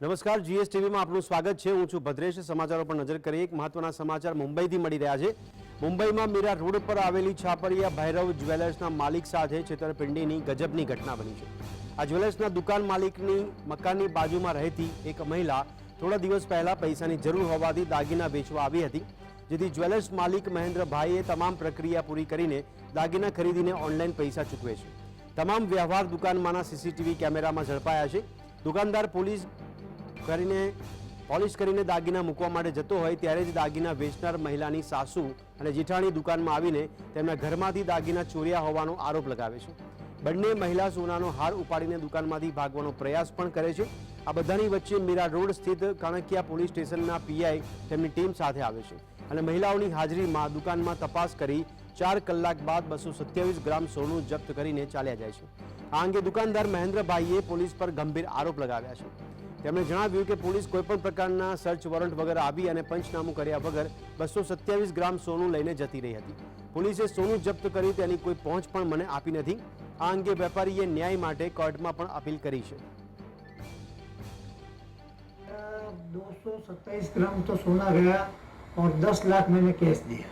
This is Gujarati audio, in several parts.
નમસ્કાર જીએસટીવીમાં આપનું સ્વાગત છે. હું છું ભદ્રેશ. સમાચારો પર નજર કરીએ. એક મહત્વના સમાચાર મુંબઈથી મળી રહ્યા છે. મુંબઈમાં મીરા રોડ પર આવેલી છાપરિયા ભૈરવ જ્વેલર્સના માલિક સાથે છેતરપિંડીની ગજબની ઘટના બની છે. આ જ્વેલર્સના દુકાન માલિકની મકાનની બાજુમાં રહેતી એક મહિલા થોડા દિવસ પહેલા પૈસાની જરૂર હોવાથી દાગીના વેચવા આવી હતી, જેથી જ્વેલર્સ માલિક મહેન્દ્રભાઈએ તમામ પ્રક્રિયા પૂરી કરીને દાગીના ખરીદીને ઓનલાઈન પૈસા ચૂકવે છે. તમામ વ્યવહાર દુકાનમાંના સીસીટીવી કેમેરામાં ઝડપાયા છે. દુકાનદાર પોલીસ કરીને, પોલિશ કરીને દાગીના મૂકવા માટે જતો હોય ત્યારે જ દાગીના વેચનાર મહિલાની સાસુ અને જેઠાણી દુકાનમાં આવીને તેમના ઘરમાંથી દાગીના ચોર્યા હોવાનો આરોપ લગાવે છે. બંને મહિલા સોનાનો હાર ઉપાડીને દુકાનમાંથી ભાગવાનો પ્રયાસ પણ કરે છે. આ બધાની વચ્ચે મીરા રોડ સ્થિત કણકિયા પોલીસ સ્ટેશનના પીઆઈ તેમની ટીમ સાથે આવે છે અને મહિલાઓની હાજરીમાં દુકાનમાં તપાસ કરી ચાર કલાક બાદ બસો સત્યાવીસ ગ્રામ સોનું જપ્ત કરીને ચાલ્યા જાય છે. આ અંગે દુકાનદાર મહેન્દ્રભાઈએ પોલીસ પર ગંભીર આરોપ લગાવ્યા છે. તેમણે જણાવ્યું કે પોલીસ કોઈપણ પ્રકારના સર્ચ વોરંટ વગર આવી અને પંચનામું કર્યા વગર બસો સત્યાવીસ ગ્રામ સોનું લઈને જતી રહી હતી પોલીસે સોનું જપ્ત કરી તેની કોઈ પહોંચ પણ મને આપી નથી આ અંગે વેપારીએ ન્યાય માટે કોર્ટમાં પણ અપીલ કરી છે दो सौ सत्ताईस ग्राम तो सोना गया और दस लाख मैंने कैश दिया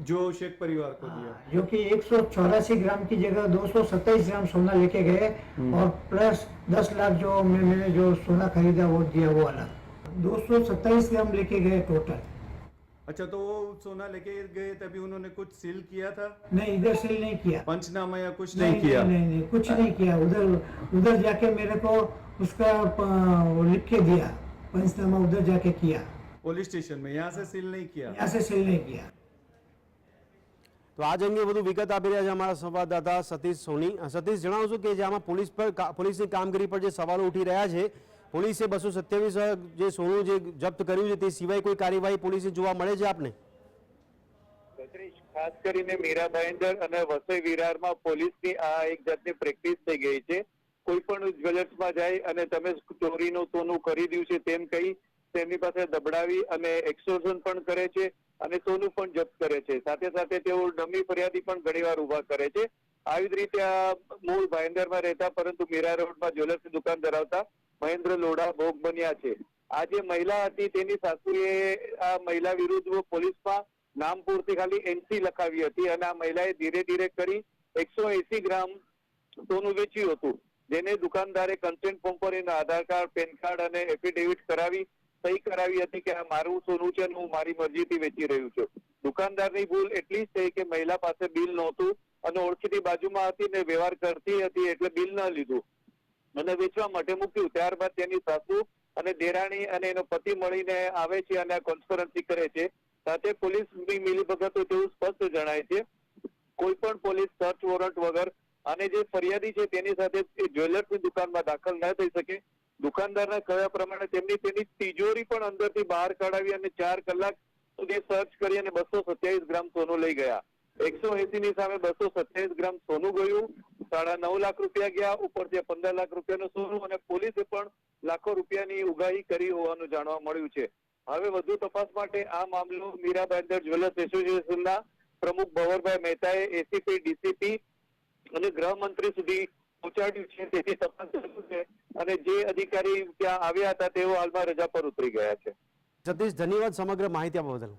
जो शेख परिवार को दिया। हाँ, जो कि एक सौ चौरासी ग्राम की जगह दो सौ सत्ताईस ग्राम सोना लेके गए और प्लस दस लाख जो मैं मैंने जो सोना खरीदा वो दिया वो अलग दो सौ सत्ताईस ग्राम लेके गए टोटल अच्छा तो वो सोना लेके गए तभी उन्होंने कुछ सील किया था? नहीं इधर सील नहीं किया। पंचनामा या कुछ नहीं, नहीं किया? नहीं, नहीं, नहीं कुछ नहीं किया। उधर उधर जाके मेरे को उसका लिख के दिया। पंचनामा उधर जाके किया। पुलिस स्टेशन में यहाँ से सील नहीं किया? यहाँ से सील नहीं किया। તો આજ અંગે વધુ વિગત આપી રહ્યા છે અમારા સંવાદદાતા સતીશ સોની. સતીશ જણાવશું કે જે આમાં પોલીસ પર પોલીસની કામગીરી પર જે સવાલો ઉઠી રહ્યા છે, પોલીસે બસો સત્યાવીસ જે સોનું જે જપ્ત કર્યું છે તે સિવાય કોઈ કાર્યવાહી પોલીસે જોવા મળે છે આપને? ખાસ કરીને મીરા ભાઈંદર અને વસઈ વિરારમાં પોલીસની આ એક જાતની પ્રેક્ટિસ થઈ ગઈ છે. કોઈ પણ જ્વેલર્સમાં જાય અને તમે ચોરીનું, સોનું ખરીદ્યું છે તેમ કહી તેમની પાસે દબડાવી અને એક્સોર્શન પણ કરે છે. અને સોનું પણ જપ્ત કરે છે. સાથે સાથે તેઓ ડમી ફરિયાદી પણ ઘણીવાર ઊભા કરે છે. આવી જ રીતે આ મૂળ ભાઈંદરમાં રહેતા પરંતુ મીરા રોડમાં જ્વેલર્સની દુકાન ધરાવતા મહેન્દ્ર લોઢા ભોગ બન્યા છે. આ જે મહિલા હતી તેની સાસુએ આ મહિલા વિરુદ્ધ પોલીસમાં નામ પૂરતી ખાલી એનસી લખાવી હતી અને આ મહિલાએ ધીરે ધીરે કરી એકસો એસી ગ્રામ સોનું વેચ્યું હતું. જેને દુકાનદારે કન્સેન્ટ ફોર્મ પર એના આધાર કાર્ડ, પેન કાર્ડ અને એફિડેવિટ કરાવી સહી કરાવી હતી કે આ મારું સોનું છે હું મારી મરજીથી વેચી રહ્યું છું. દુકાનદારની ભૂલ એટલી જ થઈ કે મહિલા પાસે બિલ નહોતું અને ઓળખીતી બાજુમાં હતી ને વ્યવહાર કરતી હતી એટલે બિલ ન લીધું. અને વેચવા માટે મૂક્યું. ત્યારબાદ તેની સાસુ અને દેરાણી અને એનો પતિ મળીને આવે છે અને આ કોન્સ્પરન્સી કરે છે. સાથે પોલીસ મિલીભગત હોય તેવું સ્પષ્ટ જણાય છે. કોઈ પણ પોલીસ સર્ચ વોરંટ વગર અને જે ફરિયાદી છે તેની સાથે જ્વેલર્સની દુકાનમાં દાખલ ન થઈ શકે. દુકાનદારના કહ્યા પ્રમાણે તેમની તેની તિજોરી પણ અંદરથી બહાર કાઢાવી અને ચાર કલાક સુધી સર્ચ કરી અને બસો સત્યાવીસ ગ્રામ સોનું લઈ ગયા. એકસો એસી ની સામે બસો સત્યાવીસ ગ્રામ સોનું ગયું. સાડા નવ લાખ રૂપિયા ગયા, ઉપરથી પંદર લાખ રૂપિયાનું સોનું અને પોલીસે પણ લાખો રૂપિયાની ઉગાહી કરી હોવાનું જાણવા મળ્યું છે. હવે વધુ તપાસ માટે આ મામલો મીરા બેન્ડર જ્વેલર્સ એસોસિએશનના પ્રમુખ ભવરભાઈ મહેતાએ એસીપી ડીસીપી અને ગૃહમંત્રી સુધી પહોંચાડ્યું છે તેથી તપાસ શરૂ છે અને જે અધિકારી ત્યાં આવ્યા હતા તેઓ હાલમાં રજા પર ઉતરી ગયા છે. સતીશ ધન્યવાદ સમગ્ર માહિતી આપવા બદલ.